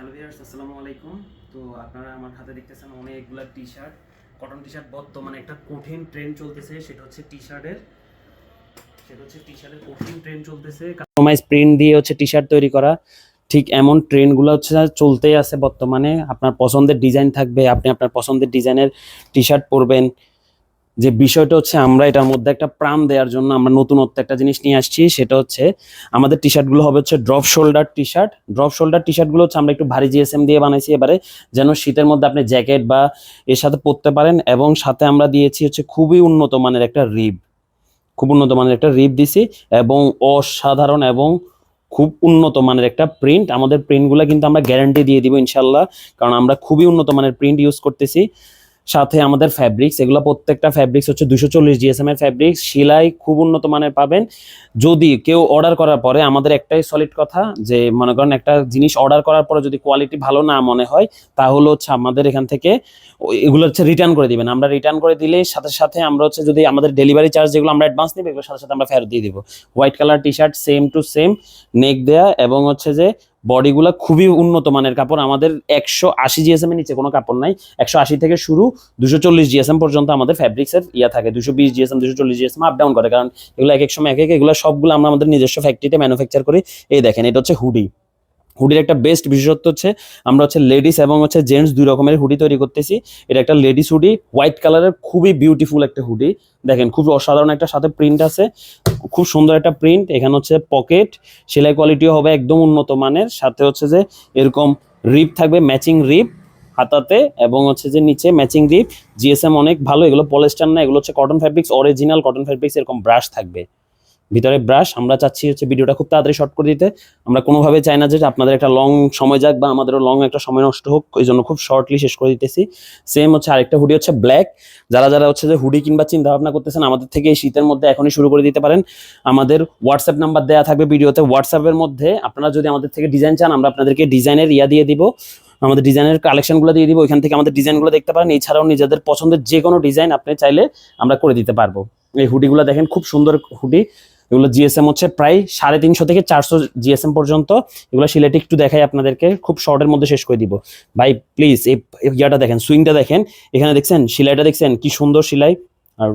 Hello viewers আসসালামু আলাইকুম। তো আপনারা আমার হাতে দেখতেছেন অনেকগুলা T shirt cotton T shirt বর্তমানে একটা কঠিন ট্রেন্ড চলতেছে, সেটা হচ্ছে টি শার্টের সেটা হচ্ছে টি শার্টের কঠিন ট্রেন্ড চলতেছে। কাস্টমাইজ প্রিন্ট দিয়ে হচ্ছে টি শার্ট তৈরি করা। ঠিক এমন ট্রেন্ডগুলো হচ্ছে চলতেই আছে বর্তমানে। আপনার পছন্দের ডিজাইন থাকবে, আপনি আপনার পছন্দের ডিজাইনের টি শার্ট পরবেন। যে বিষয়টা হচ্ছে আমরা এটার মধ্যে একটা প্রাণ দেওয়ার জন্য আমরা নতুনত্ব একটা জিনিস নিয়ে আসছি, সেটা হচ্ছে আমাদের টি শার্টগুলো হবে হচ্ছে drop shoulder T shirt drop shoulder T শার্টগুলো হচ্ছে আমরা একটু ভারী জিএসএম দিয়ে বানাইছি এবারে, যেন শীতের মধ্যে আপনি জ্যাকেট বা এর সাথে পরতে পারেন এবং সাথে আমরা দিয়েছি হচ্ছে খুবই উন্নত মানের একটা রিব। খুব উন্নত মানের একটা রিব দিছি এবং অসাধারণ এবং খুব উন্নত মানের একটা প্রিন্ট আমাদের প্রিন্টগুলো কিন্তু আমরা গ্যারান্টি দিয়ে দিব ইনশাল্লাহ কারণ আমরা খুবই উন্নত মানের প্রিন্ট ইউজ করতেছি। সাথে আমাদের ফ্যাব্রিক্স এগুলো প্রত্যেকটা ফ্যাব্রিক্স হচ্ছে দুশো চল্লিশ জিএসএম এর ফ্যাব্রিক্স সেলাই খুব উন্নত মানের পাবেন। যদি কেউ অর্ডার করার পরে আমাদের একটাই সলিড কথা, যে মনে করেন একটা জিনিস অর্ডার করার পরে যদি কোয়ালিটি ভালো না মনে হয়, তাহলে হচ্ছে আমাদের এখান থেকে এগুলো হচ্ছে রিটার্ন করে দিবেন। আমরা রিটার্ন করে দিলে সাথে সাথে আমরা হচ্ছে যদি আমাদের ডেলিভারি চার্জ যেগুলো আমরা অ্যাডভান্স নিব এগুলোর সাথে সাথে আমরা ফেরত দিয়ে দিব। White colour T shirt same to same neck দেয়া এবং হচ্ছে যে বডিগুলো খুবই উন্নত মানের কাপড়। আমাদের একশো আশি জিএসএম এর নিচে কোনো কাপড় নাই। একশো আশি থেকে শুরু দুশো চল্লিশ জিএসএম পর্যন্ত আমাদের ফ্যাব্রিক্সের ইয়া থাকে। দুশো বিশ জিএসএম, দুশো চল্লিশ জিএসএম আপ ডাউন করে। কারণ এগুলো এক এক সময় এক এক, এগুলো সবগুলো আমরা আমাদের নিজস্ব ফ্যাক্টরিতে ম্যানুফ্যাকচার করি। এই দেখেন, এটা হচ্ছে হুডি হুডির একটা বেস্ট বিশেষত্ব হচ্ছে, আমরা হচ্ছে লেডিস এবং হচ্ছে জেন্টস দুই রকমের হুডি তৈরি করতেছি। এটা একটা লেডিস হুডি হোয়াইট কালারের খুবই বিউটিফুল একটা হুডি। দেখেন খুব অসাধারণ একটা, সাথে প্রিন্ট আছে। খুব সুন্দর একটা প্রিন্ট এখানে হচ্ছে পকেট সেলাই কোয়ালিটিও হবে একদম উন্নত মানের। সাথে হচ্ছে যে এরকম রিপ থাকবে ম্যাচিং রিপ হাতাতে, এবং হচ্ছে যে নিচে ম্যাচিং রিপ জিএসএম অনেক ভালো, এগুলো পলেস্টার না, এগুলো হচ্ছে cotton fabrics original cotton fabrics এরকম ব্রাশ থাকবে। ভিতরে ব্রাশ আমরা চাচ্ছি হচ্ছে ভিডিওটা খুব তাড়াতাড়ি শর্ট করে দিতে। আমরা কোনোভাবে চাই না যে আপনাদের একটা লং সময় যাক বা আমাদেরও লং একটা সময় নষ্ট হোক, ওই জন্য খুব শর্টলি শেষ করে দিতেছি। সেম হচ্ছে আরেকটা হুডি হচ্ছে ব্ল্যাক যারা যারা হচ্ছে যে হুডি কিংবা চিন্তা ভাবনা করতেছেন, আমাদের থেকে এই শীতের মধ্যে এখনই শুরু করে দিতে পারেন। আমাদের হোয়াটসঅ্যাপ নাম্বার দেওয়া থাকবে ভিডিওতে। হোয়াটসঅ্যাপের মধ্যে আপনারা যদি আমাদের থেকে ডিজাইন চান, আমরা আপনাদেরকে ডিজাইনের ইয়া দিয়ে দিব। আমাদের ডিজাইনের কালেকশনগুলো দিয়ে দিব। ওইখান থেকে আমাদের ডিজাইনগুলো দেখতে পারেন। এছাড়াও নিজেদের পছন্দের যে কোনো ডিজাইন আপনি চাইলে আমরা করে দিতে পারব। এই হুডিগুলো দেখেন, খুব সুন্দর হুডি এগুলো জিএসএম হচ্ছে প্রায় সাড়ে তিনশো থেকে চারশো জিএসএম পর্যন্ত। এগুলো সিলেটে একটু দেখাই আপনাদেরকে, খুব শর্টের মধ্যে শেষ করে দিব। ভাই প্লিজ এই ইয়াটা দেখেন, সুইংটা দেখেন। এখানে দেখছেন, সেলাইটা দেখছেন, কি সুন্দর সেলাই। আর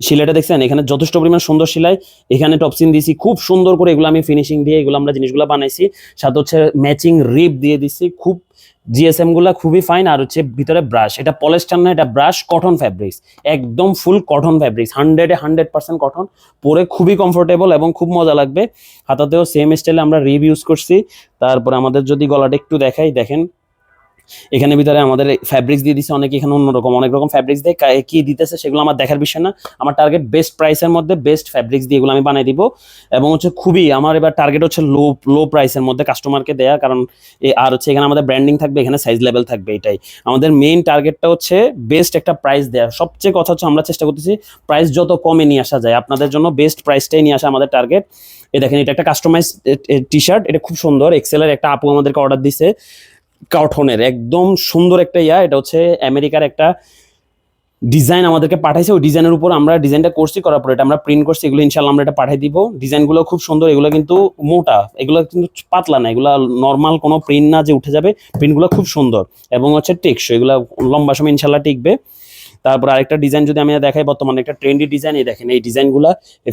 সেলাইটা দেখছেন, এখানে যথেষ্ট পরিমাণ সুন্দর সেলাই। এখানে টপসিন দিয়েছি, খুব সুন্দর করে এগুলো আমি ফিনিশিং দিয়ে এগুলো আমরা জিনিসগুলো বানাইছি। সাথে হচ্ছে ম্যাচিং রিপ দিয়ে দিছি খুব জিএসএমগুলা খুবই ফাইন আর হচ্ছে ভিতরে ব্রাশ এটা পলেস্টার না, এটা ব্রাশ কটন ফ্যাব্রিক্স একদম ফুল কটন ফ্যাব্রিক্স হান্ড্রেডে হান্ড্রেড পার্সেন্ট কটন পরে খুবই কমফোর্টেবল এবং খুব মজা লাগবে। হাতাতেও সেম স্টাইলে আমরা রিভ ইউজ করছি। তারপরে আমাদের যদি গলাটা একটু দেখাই, দেখেন এখানে ভিতরে আমাদের ফ্যাব্রিক্স দিয়ে দিচ্ছে অনেকে, এখানে অন্যরকম অনেক রকম ফ্যাব্রিক্স দিয়ে কি দিতেছে সেগুলো আমার দেখার বিষয় না। আমার টার্গেট বেস্ট প্রাইসের মধ্যে বেস্ট ফ্যাব্রিক্স দিয়ে এগুলো আমি বানিয়ে দিব। এবং হচ্ছে খুবই আমার এবার টার্গেট হচ্ছে লো লো প্রাইসের মধ্যে কাস্টমারকে দেয়া, কারণ আর হচ্ছে এখানে আমাদের ব্র্যান্ডিং থাকবে, এখানে সাইজ লেভেল থাকবে এটাই। আমাদের মেইন টার্গেটটা হচ্ছে বেস্ট একটা প্রাইস দেওয়া সবচেয়ে কথা হচ্ছে আমরা চেষ্টা করতেছি প্রাইস যত কমে নিয়ে আসা যায়, আপনাদের জন্য বেস্ট প্রাইসটাই নিয়ে আসা আমাদের টার্গেট এ দেখেন, এটা একটা কাস্টমাইজ টি শার্ট এটা খুব সুন্দর এক্সেলের একটা আপু আমাদেরকে অর্ডার দিছে। কাউঠনের একদম সুন্দর একটা ইয়া, এটা হচ্ছে আমেরিকার একটা ডিজাইন আমাদেরকে পাঠাইছে। ওই ডিজাইনের উপর আমরা ডিজাইনটা করছি, করার পর এটা আমরা প্রিন্ট করছি, এগুলো ইনশাল্লাহ আমরা এটা পাঠিয়ে দিব। ডিজাইনগুলো খুব সুন্দর, এগুলো কিন্তু মোটা, এগুলো কিন্তু পাতলা না, এগুলো নর্মাল কোনো প্রিন্ট না যে উঠে যাবে প্রিন্টগুলো খুব সুন্দর। এবং হচ্ছে টেকসই, এগুলো লম্বা সময় ইনশাল্লাহ টিকবে। তারপর আরেকটা ডিজাইন যদি আমি দেখাই, বর্তমানে একটা ট্রেন্ডি ডিজাইন, এই দেখেন, এই ডিজাইনগুলো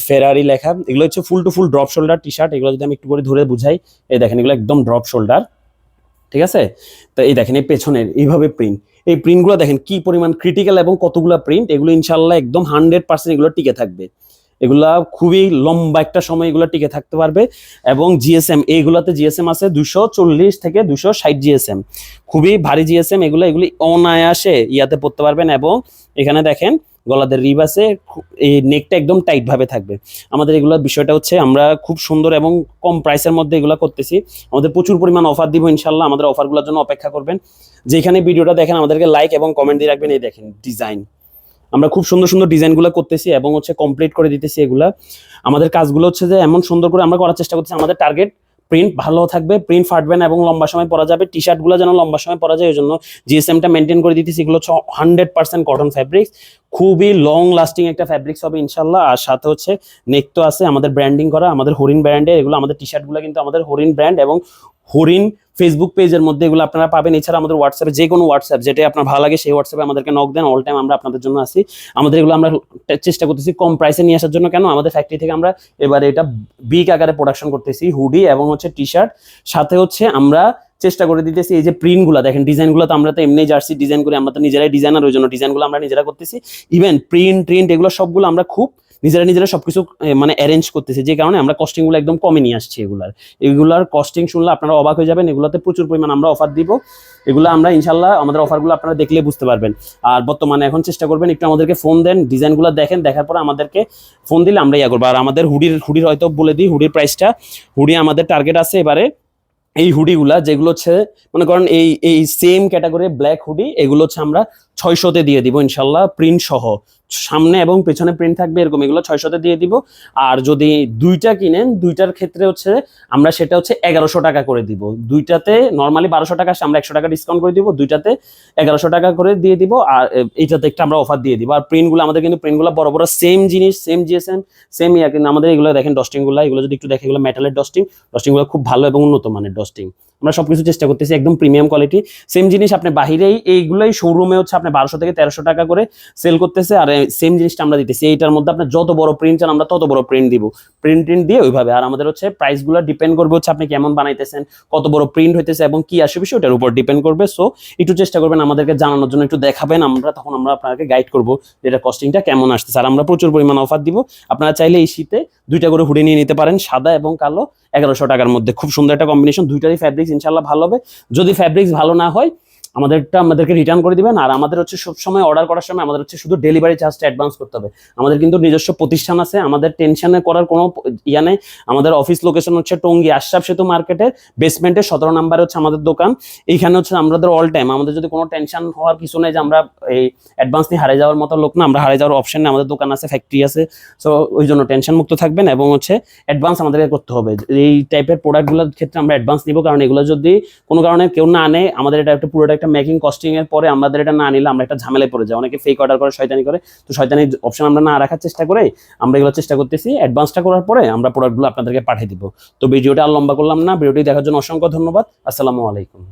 ফেরারি লেখা, এগুলো হচ্ছে full to full drop shoulder T shirt এগুলো যদি আমি একটু করে ধরে বুঝাই, এই দেখেন, এগুলো একদম ড্রপ শোল্ডার ঠিক আছে? তো এই দেখেন, এই পেছনের, এইভাবে প্রিন্ট এই প্রিন্টগুলো দেখেন, কি পরিমাণ ক্রিটিক্যাল এবং কতগুলো প্রিন্ট এগুলো ইনশাল্লাহ একদম হান্ড্রেড পার্সেন্ট এগুলো টিকে থাকবে। এগুলা খুবই লম্বা একটা সময় এগুলো টিকে থাকতে পারবে এবং জিএসএম এইগুলাতে জিএসএম আছে দুশো চল্লিশ থেকে দুশো ষাট জিএসএম খুবই ভারী জিএসএম এগুলো, এগুলি অনায়াসে ইয়াতে পড়তে পারবেন এবং এখানে দেখেন গলাদের রিব আছে, এই নেকটা একদম টাইট ভাবে থাকবে। আমাদের এগুলোর বিষয়টা হচ্ছে আমরা খুব সুন্দর এবং কম প্রাইসের মধ্যে এগুলো করতেছি। আমাদের প্রচুর পরিমাণ অফার দিব ইনশাল্লাহ আমাদের অফারগুলোর জন্য অপেক্ষা করবেন। যেখানে ভিডিওটা দেখেন, আমাদেরকে লাইক এবং কমেন্ট দিয়ে রাখবেন, এই দেখেন ডিজাইন আমরা খুব সুন্দর সুন্দর ডিজাইনগুলো করতেছি এবং হচ্ছে কমপ্লিট করে দিতেছি এগুলা। আমাদের কাজগুলো হচ্ছে যে এমন সুন্দর করে আমরা করার চেষ্টা করতেছি, আমাদের টার্গেট প্রিন্ট ভালো থাকবে প্রিন্ট ফাটবে না এবং লম্বা সময় পরা যাবে। টি শার্টগুলো যেন লম্বা সময় পরা যায় ওই জন্য জিএসএমটা মেনটেন করে দিতেছি। এগুলো হচ্ছে হান্ড্রেড পার্সেন্ট কটন ফ্যাব্রিক্স খুবই লং লাস্টিং একটা ফ্যাব্রিক্স হবে ইনশাল্লাহ। আর সাথে হচ্ছে নেক তো আছে, আমাদের ব্র্যান্ডিং করা, আমাদের হরিণ ব্র্যান্ডে এগুলো, আমাদের টি শার্টগুলো কিন্তু আমাদের হরিণ ব্র্যান্ড এবং হরিণ ফেসবুক পেজের মধ্যে এগুলো আপনারা পাবেন। এছাড়া আমাদের হোয়াটসঅ্যাপে যে কোনো হোয়াটসঅ্যাপ যেটাই আপনার ভালো লাগে, সেই হোয়াটসঅ্যাপে আমাদেরকে নক দেন। অল টাইম আমরা আপনাদের জন্য আসি আমাদের এগুলো আমরা চেষ্টা করতেছি কম প্রাইসে নিয়ে আসার জন্য। কেন? আমাদের ফ্যাক্টরি থেকে আমরা এবারে এটা বিগ আকারে প্রোডাকশন করতেছি হুডি এবং হচ্ছে টি শার্ট সাথে হচ্ছে আমরা চেষ্টা করে দিতেছি এই যে প্রিন্টগুলো দেখেন ডিজাইনগুলো তো আমরা তো এমনি জার্সি ডিজাইন করি, আমরা তো নিজেরাই ডিজাইনার ওই জন্য ডিজাইনগুলো আমরা নিজেরা করতেছি। ইভেন প্রিন্ট প্রিন্ট এগুলো সবগুলো আমরা খুব নিজেরা নিজেরা সবকিছু মানে অ্যারেঞ্জ করতেছে, যে কারণে আমরা কস্টিংগুলো একদম কমে নিয়ে আসছি এগুলার। এগুলার কস্টিং শুনলে আপনারা অবাক হয়ে যাবেন, এগুলোতে প্রচুর পরিমাণ আমরা অফার দিব। এগুলো আমরা ইনশাল্লাহ আমাদের অফারগুলো আপনারা দেখলে বুঝতে পারবেন। আর বর্তমানে এখন চেষ্টা করবেন একটু আমাদেরকে ফোন দেন ডিজাইনগুলো দেখেন, দেখার পর আমাদেরকে ফোন দিলে আমরা ইয়া করব। আর আমাদের হুডির হুডির হয়তো বলে দিই হুডির প্রাইসটা হুডি আমাদের টার্গেট আছে এবারে। এই হুডিগুলা যেগুলো হচ্ছে, মনে করেন এই এই সেম ক্যাটাগরি ব্ল্যাক হুডি এগুলো হচ্ছে আমরা ছয়শোতে দিয়ে দিব ইনশাল্লাহ প্রিন্ট সহ। সামনে এবং পেছনে প্রিন্ট থাকবে এরকম, এগুলো ছয়শোতে দিয়ে দিব। আর যদি দুইটা কিনেন, দুইটার ক্ষেত্রে হচ্ছে আমরা সেটা হচ্ছে এগারোশো টাকা করে দিব। দুইটাতে নর্মালি বারোশো টাকা আমরা একশো টাকা ডিসকাউন্ট করে দিব। দুইটাতে এগারোশো টাকা করে দিয়ে দিব, আর এইটাতে একটা আমরা অফার দিয়ে দিব। আর প্রিন্টগুলো আমাদের কিন্তু প্রিন্টগুলো বড় বড় সেম জিনিস সেম জিএসএম সেম ইয়া কিন্তু আমাদের এগুলো দেখেন ডস্টিংগুলো এগুলো যদি একটু দেখে এগুলো মেটালের ডস্টিং ডস্টিংগুলো খুব ভালো এবং উন্নত মানের ডস্টিং আমরা সবকিছু চেষ্টা করতেছি একদম প্রিমিয়াম কোয়ালিটি সেম জিনিস আপনি বাহিরেই এইগুলোই শোরুমে হচ্ছে আপনি বারোশো থেকে তেরোশো টাকা করে সেল করতেছে, আর সেম জিনিসটা আমরা দিতেছি। এইটার মধ্যে আপনার যত বড় প্রিন্ট চান আমরা তত বড় প্রিন্ট দিব। প্রিন্ট প্রিন্ট দিয়ে ওইভাবে। আর আমাদের হচ্ছে প্রাইসগুলো ডিপেন্ড করবে হচ্ছে আপনি কেমন বানাইতেছেন, কত বড় প্রিন্ট হইতেছে এবং কি আসে বিষয় ওটার উপর ডিপেন্ড করবে। সো একটু চেষ্টা করবেন আমাদেরকে জানানোর জন্য একটু দেখাবেন। আমরা তখন আমরা আপনাকে গাইড করব যে এটা কস্টিংটা কেমন আসতেছে। আর আমরা প্রচুর পরিমাণ অফার দিব। আপনারা চাইলে এই শীতে দুইটা করে হুডি নিয়ে নিতে পারেন, সাদা এবং কালো, এগারোশো টাকার মধ্যে। খুব সুন্দর একটা কম্বিনেশন দুইটারই ফ্যাব্রিক্স ইনশাল্লাহ ভালো হবে। যদি ফ্যাব্রিক্স ভালো না হয় আমাদেরটা আমাদেরকে রিটার্ন করে দিবেন, আর আমাদের হচ্ছে সব সময় অর্ডার করার সময় আমাদের হচ্ছে শুধু ডেলিভারি চার্জটা অ্যাডভান্স করতে হবে। আমাদের কিন্তু নিজস্ব প্রতিষ্ঠান আছে, আমাদের টেনশনে করার কোনো ইয়া নেই। আমাদের অফিস লোকেশন হচ্ছে টঙ্গী আশরাফ সেতু মার্কেটের বেসমেন্টের সতেরো নাম্বারে হচ্ছে আমাদের দোকান। এইখানে হচ্ছে আমাদের অল টাইম আমাদের যদি কোনো টেনশন হওয়ার কিছু নেই যে আমরা এই অ্যাডভান্স নিয়ে হারিয়ে যাওয়ার মতো লোক না, আমরা হারিয়ে যাওয়ার অপশন নেই, আমাদের দোকান আছে ফ্যাক্টরি আছে। সো ওই জন্য টেনশন মুক্ত থাকবেন এবং হচ্ছে অ্যাডভান্স আমাদেরকে করতে হবে। এই টাইপের প্রোডাক্টগুলোর ক্ষেত্রে আমরা অ্যাডভান্স নিব, কারণ এগুলো যদি কোনো কারণে কেউ না আনে আমাদের এটা একটা পুরোটা একটা মেকিং কস্টিং এর পরে আমাদের এটা না নিলে আমরা একটা ঝামেলায় পড়ে যাই। অনেকে ফেক অর্ডার করে, শয়তানি করে। তো শয়তানি অপশন আমরা না রাখার চেষ্টা করে, আমরা এগুলো চেষ্টা করতেছি। অ্যাডভান্সটা করার পরে আমরা প্রোডাক্টগুলো আপনাদেরকে পাঠিয়ে দিব। তো ভিডিওটা আর লম্বা করলাম না। ভিডিওটি দেখার জন্য অসংখ্য ধন্যবাদ। আসসালামু আলাইকুম।